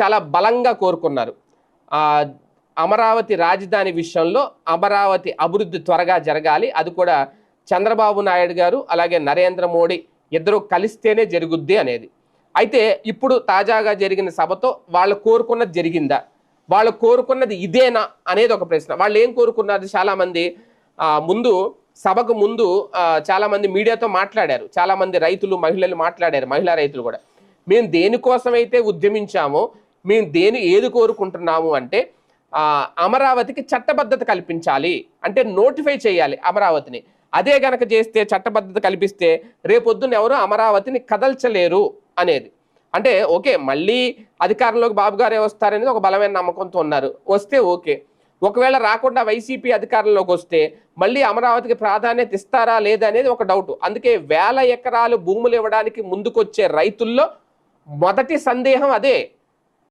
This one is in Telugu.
చాలా బలంగా కోరుకున్నారు. అమరావతి రాజధాని విషయంలో అమరావతి అభివృద్ధి త్వరగా జరగాలి. అది కూడా చంద్రబాబు నాయుడు గారు అలాగే నరేంద్ర మోడీ ఇద్దరు కలిస్తేనే జరుగుద్ది అనేది. అయితే ఇప్పుడు తాజాగా జరిగిన సభతో వాళ్ళు కోరుకున్నది జరిగిందా? వాళ్ళు కోరుకున్నది ఇదేనా అనేది ఒక ప్రశ్న. వాళ్ళు ఏం కోరుకున్నారు? చాలామంది ముందు సభకు ముందు చాలామంది మీడియాతో మాట్లాడారు. చాలామంది రైతులు మహిళలు మాట్లాడారు. మహిళా రైతులు కూడా. మేము దేనికోసమైతే ఉద్యమించామో మేము దేని ఏది కోరుకుంటున్నాము అంటే అమరావతికి చట్టబద్ధత కల్పించాలి. అంటే నోటిఫై చేయాలి అమరావతిని. అదే గనక చేస్తే చట్టబద్ధత కల్పిస్తే రేపొద్దున ఎవరు అమరావతిని కదల్చలేరు అనేది. అంటే ఓకే మళ్ళీ అధికారంలోకి బాబు గారే వస్తారనేది ఒక బలమైన నమ్మకంతో ఉన్నారు. వస్తే ఓకే. ఒకవేళ రాకుండా వైసీపీ అధికారంలోకి వస్తే మళ్ళీ అమరావతికి ప్రాధాన్యత ఇస్తారా లేదా అనేది ఒక డౌట్ అందుకే వేల ఎకరాలు భూములు ఇవ్వడానికి ముందుకొచ్చే రైతుల్లో మొదటి సందేహం అదే.